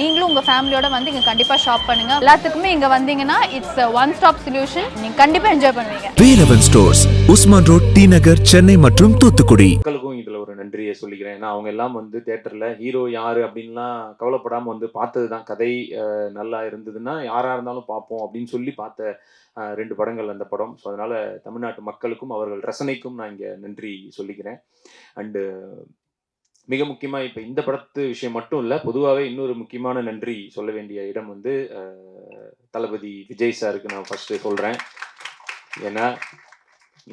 நீங்களும் உங்கள் ஃபேமிலியோட வந்து இங்கே கண்டிப்பாக ஷாப் பண்ணுங்க. எல்லாத்துக்குமே இங்கே வந்தீங்கன்னா இட்ஸ் ஒன் ஸ்டாப் சொல்யூஷன் நீங்கள் கண்டிப்பாக என்ஜாய் பண்ணுவீங்க. Velavan stores Usman road T Nagar Chennai மற்றும் தூத்துக்குடி. மக்களுக்கும் இதுல ஒரு நன்றியை சொல்லிக்கிறேன். ஏன்னா அவங்க எல்லாம் வந்து தேட்டர்ல ஹீரோ யாரு அப்படின்லாம் கவலைப்படாம வந்து பார்த்தது தான் கதை நல்லா இருந்ததுன்னா யாரா இருந்தாலும் பார்ப்போம் அப்படின்னு சொல்லி பார்த்த ரெண்டு படங்கள் அந்த படம். ஸோ அதனால தமிழ்நாட்டு மக்களுக்கும் அவர்கள் ரசனைக்கும் நான் இங்க நன்றி சொல்லிக்கிறேன். அண்டு மிக முக்கியமாக இப்போ இந்த படத்து விஷயம் மட்டும் இல்லை பொதுவாகவே இன்னொரு முக்கியமான நன்றி சொல்ல வேண்டிய இடம் வந்து தளபதி விஜய் சாருக்கு நான் ஃபஸ்ட்டு சொல்கிறேன் ஏன்னா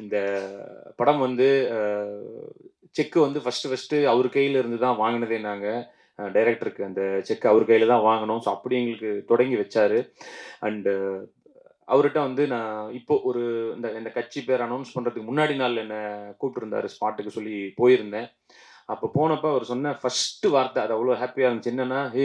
இந்த படம் வந்து செக்கு வந்து ஃபஸ்ட்டு ஃபஸ்ட்டு அவர் கையிலிருந்து தான் வாங்கினதே நாங்கள் டைரக்டருக்கு அந்த செக் அவர் கையில் தான் வாங்கினோம். ஸோ அப்படி எங்களுக்கு தொடங்கி வச்சார். அண்டு அவர்கிட்ட வந்து நான் இப்போ ஒரு இந்த இந்த கட்சி பேர் அனௌன்ஸ் பண்ணுறதுக்கு முன்னாடி நாள் என்னை கூப்பிட்டுருந்தாரு ஸ்பாட்டுக்கு சொல்லி போயிருந்தேன். அப்போ போனப்போ அவர் சொன்ன ஃபர்ஸ்ட் வார்த்தை அது அவ்வளோ ஹாப்பியாக இருந்துச்சு. என்னன்னா ஹே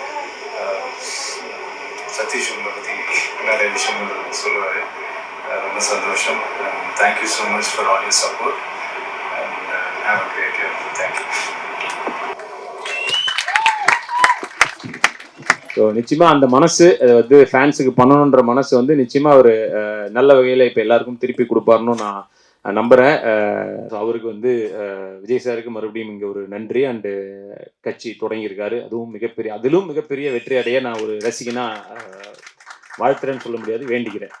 சதீஷ் உங்களை பற்றி நிறைய விஷயங்கள் சொல்லுவார். ரொம்ப சந்தோஷம். Thank you so much for all your support and have a great year thank you so நிச்சயமாக அந்த மனசு அது வந்து ஃபேன்ஸுக்கு பண்ணணுன்ற மனசு வந்து நிச்சயமாக ஒரு நல்ல வகையில் இப்போ எல்லாருக்கும் திருப்பி கொடுப்பாருன்னு நான் நான் நம்புறேன். அவருக்கு வந்து விஜய் சாருக்கு மறுபடியும் இங்கே ஒரு நன்றி அண்டு கட்சி தொடங்கியிருக்காரு. அதுவும் மிகப்பெரிய அதிலும் மிகப்பெரிய வெற்றி அடைய நான் ஒரு ரசிகனா வாழ்த்துறேன்னு சொல்ல முடியாது வேண்டிக்கிறேன்.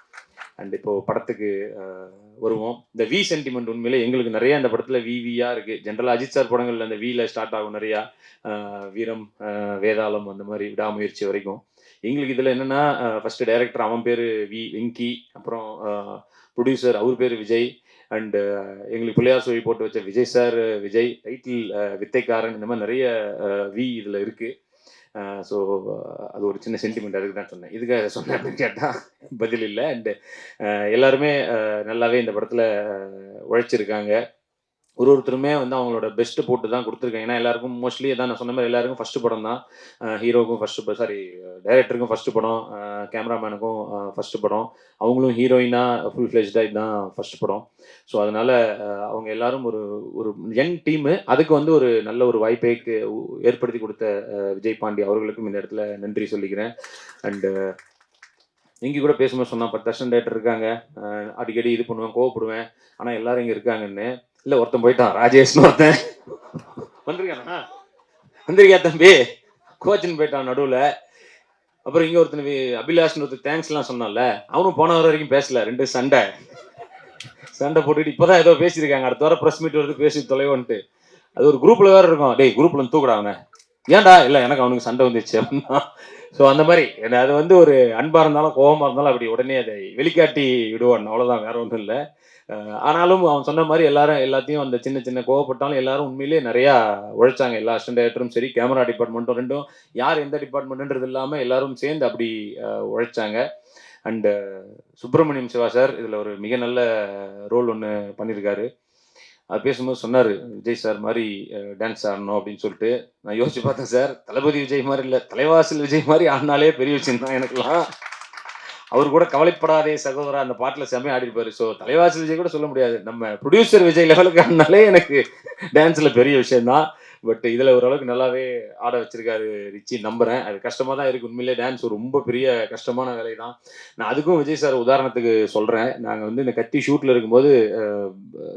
அண்ட் இப்போ படத்துக்கு வருவோம். இந்த வி சென்டிமெண்ட் உண்மையில எங்களுக்கு நிறைய அந்த படத்துல வி வியா இருக்கு. ஜென்ரலா அஜித் சார் படங்கள்ல அந்த வில ஸ்டார்ட் ஆகும் நிறையா வீரம் வேதாளம் அந்த மாதிரி விடாமுயற்சி வரைக்கும். எங்களுக்கு இதுல என்னன்னா ஃபர்ஸ்ட் டைரக்டர் அவன் பேரு வி வெங்கி அப்புறம் ப்ரொடியூசர் அவர் பேரு விஜய். அண்டு uh, எங்களுக்கு பிள்ளையார் சொல்லி போட்டு வச்ச Vijay sir Vijay title uh, Vithaikkaran இந்த மாதிரி நிறைய uh, வி இதில் இருக்குது ஸோ அது ஒரு சின்ன சென்டிமெண்ட் அதுக்கு தான் சொன்னேன். இதுக்காக சொன்னேன் அப்படின்னு கேட்டால் பதில் இல்லை. அண்டு எல்லாருமே நல்லாவே இந்த படத்தில் உழைச்சிருக்காங்க. ஒரு ஒருத்தருமே வந்து அவங்களோட பெஸ்ட் போட்டு தான் கொடுத்துருக்காங்க. ஏன்னா எல்லாருக்கும் மோஸ்ட்லி தான் நான் சொன்ன மாதிரி எல்லாருக்கும் ஃபர்ஸ்ட் படம் தான். ஹீரோக்கும் ஃபர்ஸ்ட் சாரி டைரக்டருக்கும் ஃபர்ஸ்ட் படம். கேமராமேனுக்கும் ஃபர்ஸ்ட் படம். அவங்களும் ஹீரோயினா ஃபுல் ஃபிளெஜ்டாக இதுதான் ஃபர்ஸ்ட் படம். ஸோ அதனால அவங்க எல்லாரும் ஒரு ஒரு யங் டீமு அதுக்கு வந்து ஒரு நல்ல ஒரு வாய்ப்பை ஏற்படுத்தி கொடுத்த விஜய் பாண்டி அவர்களுக்கும் இந்த இடத்துல நன்றி சொல்லிக்கிறேன். அண்டு இங்கே கூட பேசும்போது சொன்னால் பத்து தர்ஷன் டேட்டர் இருக்காங்க அடிக்கடி இது பண்ணுவேன் கோவப்படுவேன். ஆனால் எல்லாரும் இங்கே இருக்காங்கன்னு. இல்லை ஒருத்தன் போயிட்டான். ராஜேஷ்னு ஒருத்தன். வந்திருக்கானா? வந்திருக்கியா தம்பி? கோச்சின்னு போயிட்டான் நடுவில். அப்புறம் இங்கே ஒருத்தன் வி- அபிலாஷ்னு ஒருத்தர் தேங்க்ஸ்லாம் சொன்னான்ல. அவனும் போன வர வரைக்கும் பேசல. ரெண்டு சண்டை. சண்டை போட்டுட்டு இப்போதான் ஏதோ பேசியிருக்காங்க. அடுத்த வாரம் ப்ரெஸ் மீட் வருது பேசி தொலைவோன்ட்டு. அது ஒரு குரூப்ல வேற இருக்கும். டேய் குரூப்ல தூக்குடா அவனை. ஏன்டா? இல்லை எனக்கு அவனுக்கு சண்டை வந்துச்சு அப்படின்னா. ஸோ அந்த மாதிரி. அது வந்து ஒரு அன்பா இருந்தாலும் கோபமா இருந்தாலும் அப்படி உடனே அதை வெளிக்காட்டி விடுவான். அவ்வளோதான் வேற ஒன்றும் இல்லை. ஆனாலும் அவன் சொன்ன மாதிரி எல்லாரும் எல்லாத்தையும் அந்த சின்ன சின்ன கோவப்பட்டாலும் எல்லாரும் உண்மையிலேயே நிறையா உழைச்சாங்க. எல்லா அசிஸ்டன்ட் டைரக்டரும் சரி கேமரா டிபார்ட்மெண்ட்டும் ரெண்டும் யார் எந்த டிபார்ட்மெண்ட்ன்றது இல்லாமல் எல்லாரும் சேர்ந்து அப்படி உழைச்சாங்க. அண்டு சுப்பிரமணியம் சிவா சார் இதில் ஒரு மிக நல்ல ரோல் ஒன்று பண்ணியிருக்காரு அது பேசும்போது சொன்னார் விஜய் சார் மாதிரி டான்ஸ் ஆடணும் அப்படின்னு சொல்லிட்டு. நான் யோசிச்சு பார்த்தேன் சார் தளபதி விஜய் மாதிரி இல்லை தலைவாசல் விஜய் மாதிரி ஆடினாலே பெரிய விஷயம் தான் எனக்குலாம் அவர் கூட கவலைப்படாதே சகோதரா அந்த பாட்டில் செம்மையா ஆடிருப்பாரு. ஸோ தலைவாசல் விஜய் கூட சொல்ல முடியாது. நம்ம ப்ரொடியூசர் விஜய் லெவலுக்கு ஆனாலே எனக்கு டான்ஸில் பெரிய விஷயம்தான். பட் இதில் ஓரளவுக்கு நல்லாவே ஆட வச்சிருக்காரு ரிச்சி நம்புறேன். அது கஷ்டமாக தான் இருக்குது உண்மையிலே டான்ஸ் ரொம்ப பெரிய கஷ்டமான வேலை தான் நான் அதுக்கும் விஜய் சார் உதாரணத்துக்கு சொல்கிறேன் நாங்கள் வந்து இந்த கத்தி ஷூட்டில் இருக்கும்போது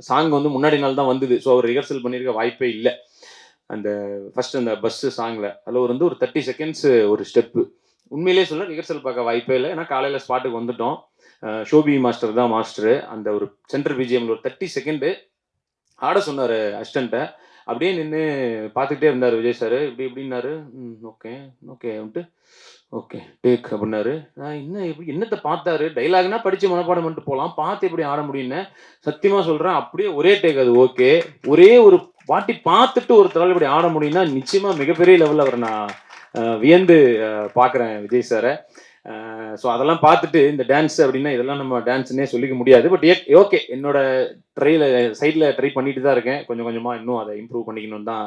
சாங் வந்து முன்னாடி நாள் தான் வந்தது. ஸோ அவர் ரிஹர்சல் பண்ணியிருக்க வாய்ப்பே இல்லை. அந்த ஃபர்ஸ்ட் அந்த பஸ்ஸு சாங்கில் அதில் ஒரு வந்து ஒரு தேர்ட்டி செகண்ட்ஸ் ஒரு ஸ்டெப்பு உண்மையிலேயே சொல்ல ரிஹர்சல் பார்க்க வாய்ப்பே இல்லை. ஏன்னா காலையில் ஸ்பாட்டுக்கு வந்துட்டோம். ஷோபி மாஸ்டர் தான் மாஸ்டரு அந்த ஒரு சென்டர் பிஜிஎம்ல ஒரு தேர்ட்டி செகண்டு ஆட சொன்னார் அசிஸ்டண்ட்டை அப்படியே நின்று பார்த்துக்கிட்டே இருந்தார் விஜய் சார் இப்படி இப்படின்னாரு. ம் ஓகே ஓகே வந்துட்டு ஓகே டேக் அப்படின்னாரு. நான் என்ன எப்படி என்னத்தை பார்த்தாரு? டைலாக்னா படித்து மனப்பாடம் பண்ணிட்டு போகலாம் பார்த்து எப்படி ஆட முடியும்னு சத்தியமாக சொல்கிறேன் அப்படியே ஒரே டேக் அது ஓகே ஒரே ஒரு வாட்டி பார்த்துட்டு ஒருத்தரால் இப்படி ஆட முடியும்னா நிச்சயமாக மிகப்பெரிய லெவலில் அவர் நான் வியந்து பார்க்குறேன் விஜய் சாரை. ஸோ அதெல்லாம் பார்த்துட்டு இந்த டான்ஸ் அப்படின்னா இதெல்லாம் நம்ம டான்ஸ்னே சொல்லிக்க முடியாது. பட் ஓகே என்னோட ட்ரையில் சைடில் ட்ரை பண்ணிட்டு தான் இருக்கேன். கொஞ்சம் கொஞ்சமாக இன்னும் அதை இம்ப்ரூவ் பண்ணிக்கணும்னு தான்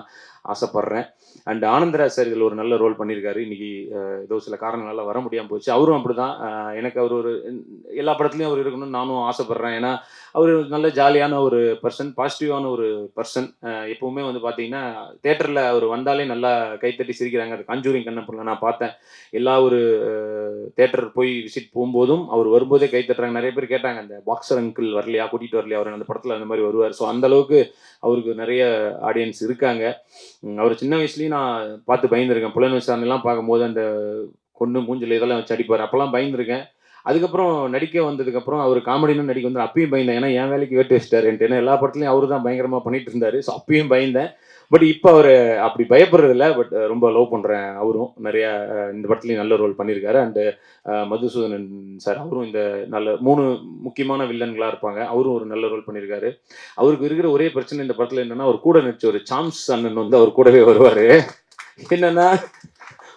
ஆசைப்பட்றேன். அண்ட் ஆனந்தராஜ் சார் இதில் ஒரு நல்ல ரோல் பண்ணியிருக்காரு. இன்னைக்கு ஏதோ சில காரணங்களால் வர முடியாமல் போச்சு. அவரும் அப்படி தான் எனக்கு அவர் ஒரு எல்லா படத்துலையும் அவர் இருக்கணும்னு நானும் ஆசைப்பட்றேன். ஏன்னா அவர் நல்ல ஜாலியான ஒரு பர்சன் பாசிட்டிவான ஒரு பர்சன் எப்பவுமே வந்து பார்த்தீங்கன்னா தேட்டரில் அவர் வந்தாலே நல்லா கைத்தட்டி சிரிக்கிறாங்க. அது காஞ்சூரிங் கண்ணப்பரில் நான் பார்த்தேன். எல்லா ஒரு தேட்டர் போய் விசிட் போகும்போதும் அவர் வரும்போதே கை தட்டுறாங்க. நிறைய பேர் கேட்டாங்க அந்த பாக்ஸர் அங்கிள் வரலையா? கூட்டிகிட்டு வரலையா? அவர் அந்த படத்தில் அந்த மாதிரி வருவார். ஸோ அந்த அளவுக்கு அவருக்கு நிறைய ஆடியன்ஸ் இருக்காங்க. அவர் சின்ன வயசுலேயும் நான் பார்த்து பயந்துருக்கேன். புலன் விசாரணைலாம் பார்க்கும்போது அந்த கொண்டு மூஞ்சில் இதெல்லாம் வச்சு அடிப்பார். அப்போல்லாம் பயந்துருக்கேன். அதுக்கப்புறம் நடிக்க வந்ததுக்கப்புறம் அவர் காமெடினும் நடிக்க வந்து அப்பயும் பயந்தேன். ஏன்னா என் வேலைக்கு வேட்டு வச்சிட்டாரு. ஏன்னா எல்லா படத்துலையும் அவர் தான் பயங்கரமாக பண்ணிட்டு இருந்தாரு. ஸோ அப்பயும் பயந்தேன். பட் இப்போ அவர் அப்படி பயப்படுறது இல்லை. பட் ரொம்ப லவ் பண்ணுறேன் அவரும். நிறையா இந்த படத்துலையும் நல்ல ரோல் பண்ணியிருக்காரு. அண்டு மதுசூதனன் சார் அவரும் இந்த நல்ல மூணு முக்கியமான வில்லன்களாக இருப்பாங்க. அவரும் ஒரு நல்ல ரோல் பண்ணியிருக்காரு. அவருக்கு இருக்கிற ஒரே பிரச்சனை இந்த படத்தில் என்னென்னா அவர் கூட நடிச்ச ஒரு சாம்ஸ் அண்ணன் வந்து அவர் கூடவே வருவார். என்னென்னா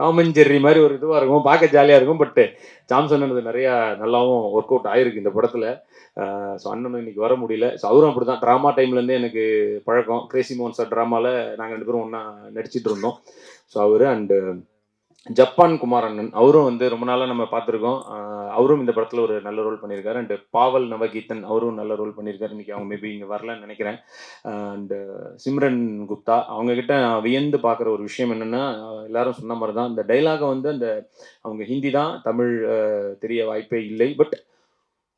டாம் அண்ட் ஜெர்ரி மாதிரி ஒரு இதுவாக இருக்கும். பார்க்க ஜாலியாக இருக்கும். பட் ஜாம்சன் அண்ணது நிறையா நல்லாவும் ஒர்க் அவுட் ஆயிருக்கு இந்த படத்தில். ஸோ அண்ணனும் இன்னைக்கு வர முடியல. ஸோ அவரும் அப்படி தான் ட்ராமா டைம்லேருந்து எனக்கு பழக்கம். கிரேசி மோகன் சார் ட்ராமாவில் நாங்கள் ரெண்டு பேரும் ஒன்றா நடிச்சிட்டு இருந்தோம். ஸோ அவர் அண்டு ஜப்பான் குமார் அண்ணன். அவரும் வந்து ரொம்ப நாளாக நம்ம பார்த்துருக்கோம். அவரும் இந்த படத்தில் ஒரு நல்ல ரோல் பண்ணியிருக்காரு. அண்ட் பாவல் நவகீதன் அவரும் நல்ல ரோல் பண்ணியிருக்காரு. இன்னைக்கு அவங்க மேபி இங்கே வரலன்னு நினைக்கிறேன். அண்ட் சிம்ரன் குப்தா அவங்கக்கிட்ட நான் வியந்து பார்க்குற ஒரு விஷயம் என்னென்னா எல்லாரும் சொன்ன மாதிரி தான் இந்த டைலாகை வந்து அந்த அவங்க ஹிந்தி தான் தமிழ் தெரிய வாய்ப்பே இல்லை. பட்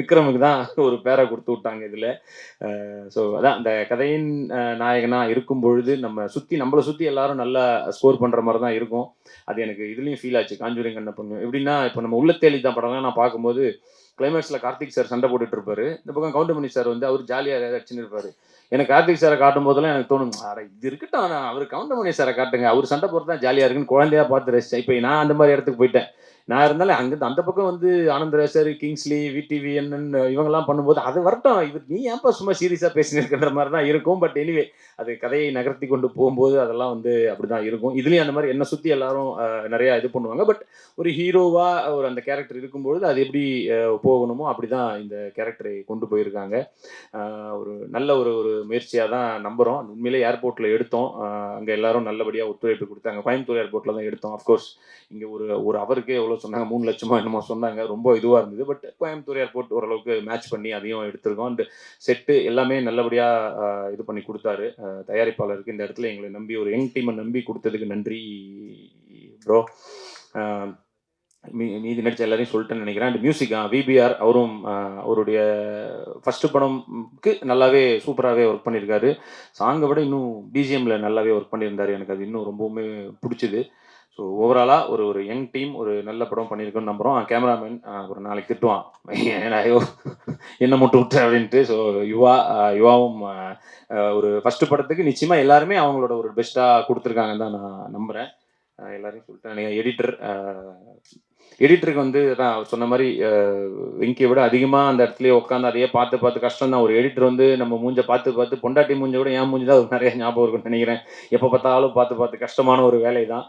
விக்ரமுக்கு தான் ஒரு பேரை கொடுத்து விட்டாங்க இதில். ஸோ அதான் அந்த கதையின் நாயகனாக இருக்கும் பொழுது நம்ம சுற்றி நம்மளை சுற்றி எல்லாரும் நல்லா ஸ்கோர் பண்ணுற மாதிரி தான் இருக்கும். அது எனக்கு இதுலேயும் ஃபீல் ஆச்சு. காஞ்சூரிங் கண்ண பொண்ணு. எப்படின்னா இப்போ நம்ம உள்ளத்தேலி தான் படம்லாம் நான் பார்க்கும்போது கிளைமேக்ஸில் கார்த்திக் சார் சண்டை போட்டுட்டு இருப்பாரு. இந்த பக்கம் கவுண்டமணி சார் வந்து அவர் ஜாலியாக அடிச்சுன்னு இருப்பாரு. எனக்கு கார்த்திக் சாரை காட்டும் போதெல்லாம் எனக்கு தோணும் அட இது இருக்கட்டும் ஆனால் அவர் கவுண்டமணி சாரை காட்டுங்க. அவர் சண்டை போகிறது தான் ஜாலியாக இருக்குன்னு குழந்தையா பார்த்து ரசிச்சேன் இப்போ நான் அந்த மாதிரி இடத்துக்கு போயிட்டேன். நான் இருந்தாலும் அங்கே அந்த பக்கம் வந்து ஆனந்தராஜர் கிங்ஸ்லி விடிவி என்னன் இவங்கெல்லாம் பண்ணும்போது அது வரட்டும். இவர் நீ ஏன்ப்பா சும்மா சீரியஸாக பேசினிருக்கின்ற மாதிரி தான் இருக்கும். பட் எனிவே அது கதையை நகர்த்தி கொண்டு போகும்போது அதெல்லாம் வந்து அப்படிதான் இருக்கும். இதுலேயும் அந்த மாதிரி என்னை சுற்றி எல்லாரும் நிறையா இது பண்ணுவாங்க. பட் ஒரு ஹீரோவா ஒரு அந்த கேரக்டர் இருக்கும்பொழுது அது எப்படி போகணுமோ போகணுமோ அப்படிதான் இந்த கேரக்டரை கொண்டு போயிருக்காங்க. ஒரு நல்ல ஒரு ஒரு முயற்சியாக தான் நம்புகிறோம் உண்மையிலே ஏர்போர்ட்டில் எடுத்தோம். அங்கே எல்லாரும் நல்லபடியாக ஒத்துழைப்பு கொடுத்தாங்க. கோயம்புத்தூர் ஏர்போர்ட்டில் தான் எடுத்தோம். அஃப்கோர்ஸ் இங்கே ஒரு ஒரு அவருக்கே எவ்வளோ சொன்னாங்க. மூணு லட்சமோ என்னமோ சொன்னாங்க. ரொம்ப இதுவாக இருந்தது. பட் கோயம்புத்தூர் ஏர்போர்ட் ஓரளவுக்கு மேட்ச் பண்ணி அதையும் எடுத்திருக்கோம். அண்ட் செட்டு எல்லாமே நல்லபடியாக இது பண்ணி கொடுத்தாரு. தயாரிப்பாளருக்கு இந்த இடத்துல எங்களை நம்பி ஒரு யங் டீமை நம்பி கொடுத்ததுக்கு நன்றி ப்ரோ மீ மீதி நடிச்ச எல்லாரையும் சொல்லிட்டேன்னு நினைக்கிறேன். அண்ட் மியூசிக் விபிஆர் அவரும் அவருடைய ஃபஸ்ட்டு படம்க்கு நல்லாவே சூப்பராகவே ஒர்க் பண்ணியிருக்காரு. சாங்கை விட இன்னும் பிஜிஎம்ல நல்லாவே ஒர்க் பண்ணியிருந்தாரு. எனக்கு அது இன்னும் ரொம்பவுமே பிடிச்சிது. ஸோ ஓவராலாக ஒரு ஒரு யங் டீம் ஒரு நல்ல படம் பண்ணியிருக்கோன்னு நம்புகிறோம் கேமராமேன் ஒரு நாளைக்கு திட்டுவான். ஐயோ என்ன மட்டும் விட்டு? அப்படின்ட்டு. ஸோ யுவா யுவாவும் ஒரு ஃபஸ்ட்டு படத்துக்கு நிச்சயமாக எல்லாருமே அவங்களோட ஒரு பெஸ்ட்டாக கொடுத்துருக்காங்கன்னு தான் நான் நம்புகிறேன் எல்லாரையும் சொல்லிட்டேன். எடிட்டர் எடிட்டருக்கு வந்து அதான் அவர் சொன்ன மாதிரி அஹ், வெங்கியை விட அதிகமாக அந்த இடத்துலயே உட்காந்து அதையே பார்த்து பார்த்து கஷ்டம் தான் ஒரு எடிட்டர் வந்து நம்ம மூஞ்ச பார்த்து பார்த்து பொண்டாட்டி மூஞ்ச விட ஏன் மூஞ்சி தான் நிறைய ஞாபகம் இருக்கும்னு நினைக்கிறேன். எப்போ பார்த்தாலும் பார்த்து பார்த்து கஷ்டமான ஒரு வேலை தான்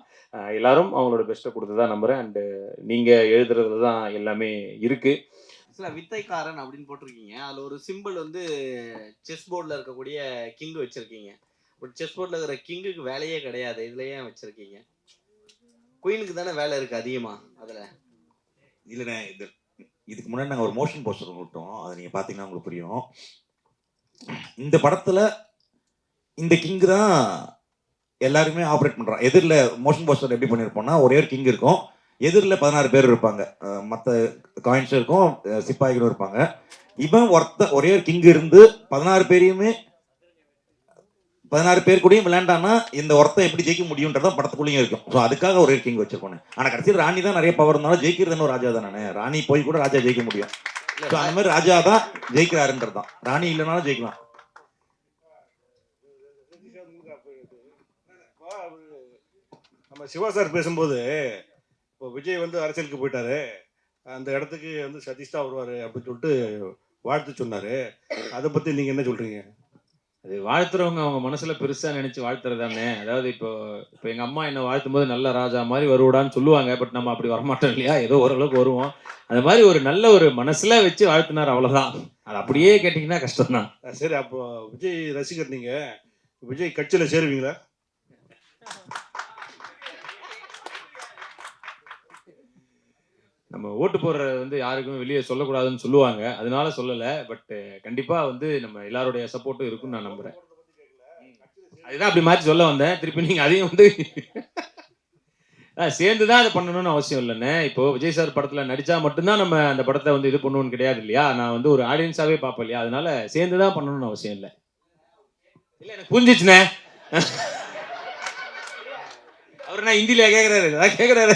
எல்லாரும் அவங்களோட பெஸ்ட்டை கொடுத்து தான் நம்புகிறேன் அண்டு நீங்கள் எழுதுறதுல தான் எல்லாமே இருக்குது சில வித்தைக்காரன் அப்படின்னு போட்டிருக்கீங்க. அதில் ஒரு சிம்பிள் வந்து செஸ் போர்டில் இருக்கக்கூடிய கிங் வச்சுருக்கீங்க. பட் செஸ் போர்டில் இருக்கிற கிங்குக்கு வேலையே கிடையாது. இதுல ஏன் கோயிலுக்கு தானே வேலை இருக்கு அதிகமா அதுல? இல்லைண்ணே இது இதுக்கு முன்னாடி நாங்கள் ஒரு மோஷன் போஸ்டர் விட்டோம். அதை நீங்கள் பார்த்தீங்கன்னா உங்களுக்கு புரியும். இந்த படத்தில் இந்த கிங் தான் எல்லாருமே ஆப்ரேட் பண்ணுறான் எதிரில் மோஷன் போஸ்டர் எப்படி பண்ணியிருப்போம்னா ஒரே ஒரு கிங் இருக்கும். எதிரில் பதினாறு பேர் இருப்பாங்க. மற்ற காயின்ஸும் இருக்கும் சிப்பாய்களும் இருப்பாங்க. இவன் ஒருத்த ஒரே ஒரு கிங் இருந்து பதினாறு பேரையுமே பதினாறு பேர் கூடயும் விளையாண்டானா இந்த ஒருத்தன் எப்படி ஜெயிக்க முடியுன்றதான் படத்துக்குள்ளேயும் இருக்கும். ஸோ அதுக்காக ஒரு கிங் வச்சிருக்கோம் ஆனா கடைசியில் ராணி தான் நிறைய பவர் இருந்தாலும் ஜெயிக்கிறது ஒரு ராஜா தானே ராணி போய் கூட ராஜா ஜெயிக்க முடியும். ஸோ அந்த மாதிரி ராஜா தான் ஜெயிக்கிறாருன்றது தான். ராணி இல்லைனாலும் ஜெயிக்கலாம். நம்ம சிவா சார் பேசும்போது இப்போ விஜய் வந்து அரசியலுக்கு போயிட்டாரு. அந்த இடத்துக்கு வந்து சதீஷ் தான் வருவார் அப்படின்னு சொல்லிட்டு வாழ்த்து சொன்னார். அதை பற்றி நீங்கள் என்ன சொல்கிறீங்க அது வாழ்த்துறவங்க அவங்க மனசுல பெருசா நினைச்சு வாழ்த்துறதானே அதாவது இப்போ இப்போ எங்க அம்மா என்ன வாழ்த்தும் போது நல்ல ராஜா மாதிரி வருவாடான்னு சொல்லுவாங்க. பட் நம்ம அப்படி வரமாட்டோம் இல்லையா? ஏதோ ஓரளவுக்கு வருவோம். அந்த மாதிரி ஒரு நல்ல ஒரு மனசுல வச்சு வாழ்த்துனார் அவ்வளவுதான். அது அப்படியே கேட்டிங்கன்னா கஷ்டம் தான் சரி அப்போ விஜய் ரசிகர் நீங்க. விஜய் கட்சியில் சேருவீங்களா? நம்ம ஓட்டு போடுறது வந்து யாருக்குமே வெளியே சொல்லக்கூடாதுன்னு சொல்லுவாங்க. அதனால சொல்லலை. பட் கண்டிப்பாக வந்து நம்ம எல்லாருடைய சப்போர்ட்டும் இருக்கும்னு நான் நம்புகிறேன் அதுதான் அப்படி மாற்றி சொல்ல வந்தேன். திருப்பி நீங்கள் அதையும் வந்து சேர்ந்து தான் அதை பண்ணணும்னு அவசியம் இல்லைண்ணே. இப்போ விஜய் சார் படத்தில் நடித்தா மட்டும்தான் நம்ம அந்த படத்தை வந்து இது பண்ணணும்னு கிடையாது இல்லையா? நான் வந்து ஒரு ஆடியன்ஸாகவே பார்ப்பேன் இல்லையா? அதனால சேர்ந்து தான் பண்ணணும்னு அவசியம் இல்லை. இல்லை எனக்கு புரிஞ்சிச்சுண்ணே. அவர் நான் ஹிந்தியில கேட்குறாரு அதான் கேட்குறாரு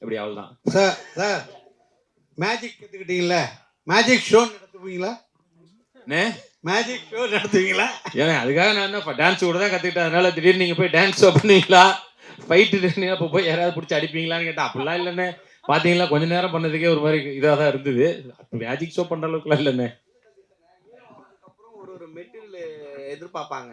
நம்புறேன் எப்படி அவ்வளவுதான் சார் சார் மேஜிக் கற்றுக்கிட்டீங்கள மேஜிக் ஷோ நடத்துவீங்களா? அண்ணே? மேஜிக் ஷோ நடத்துவீங்களா? ஏன் அதுக்காக நான் என்ன டான்ஸ் கூட தான் கத்துக்கிட்டேன். அதனால திடீர்னு நீங்க போய் டான்ஸ் பண்ணுவீங்களா? ஃபைட்டு அப்போ போய் யாராவது பிடிச்சி அடிப்பீங்களான்னு கேட்டா அப்படிலாம் இல்லைண்ணே. பாத்தீங்களா கொஞ்ச நேரம் பண்ணதுக்கே ஒரு மாதிரி இதாக தான் இருந்தது. மேஜிக் ஷோ பண்ற அளவுக்குலாம் இல்லைண்ணே. ஒரு ஒரு மெட்டீரியல் எதிர்பார்ப்பாங்க.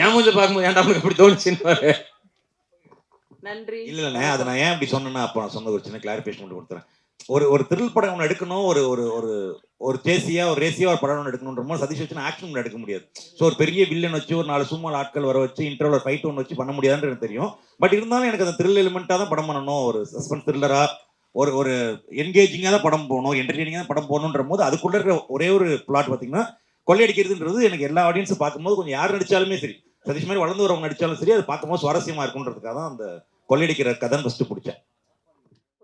என் மூஞ்ச பார்க்கும்போது ஏன்டா அப்படி தோணுச்சுன்னு பாரு. நன்றி. இல்ல இல்லண்ணே அதை நான் ஏன் இப்படி சொன்னேன்னா அப்போ நான் சொன்ன ஒரு சின்ன கிளாரிஃபிகேஷன் மட்டும் கொடுத்துறேன். ஒரு ஒரு த்ரில் படம் ஒன்று எடுக்கணும் ஒரு ஒரு ஒரு ஒரு சேசியா ஒரு ரேசியா ஒரு படம் ஒன்று எடுக்கணுன்ற போது சதீஷ் வச்சு ஆக்ஷன் எடுக்க முடியாது. ஸோ ஒரு பெரிய வில்லன் வச்சு ஒரு நாலு சும்மா ஆட்கள் வர வச்சு இன்டர்வல் ஃபைட் ஒன்று வச்சு பண்ண முடியாதுன்னு எனக்கு தெரியும். பட் இருந்தாலும் எனக்கு அந்த த்ரில் எலிமெண்ட்டாக தான் படம் பண்ணணும். ஒரு சஸ்பென்ஸ் த்ரில்லரா ஒரு ஒரு என்கேஜிங்காக தான் படம் போகணும் என்டர்டெய்னிங்காக தான் படம் போகணுன்ற போது அதுக்குள்ள இருக்கிற ஒரே ஒரு பிளாட் பார்த்தீங்கன்னா கொள்ளையடிக்கிறதுன்றது எனக்கு எல்லா ஆடியன்ஸும் பார்க்கும்போது கொஞ்சம் யார் நடித்தாலுமே சரி சதீஷ் மாதிரி வளர்ந்து வரவங்க நடித்தாலும் சரி அது பார்க்கும்போது சுவாரஸ்யமாக இருக்குன்றதுக்காக தான் அந்த கொள்ளையடிக்கிற கதை ஃபஸ்ட்டு பிடிச்சேன்.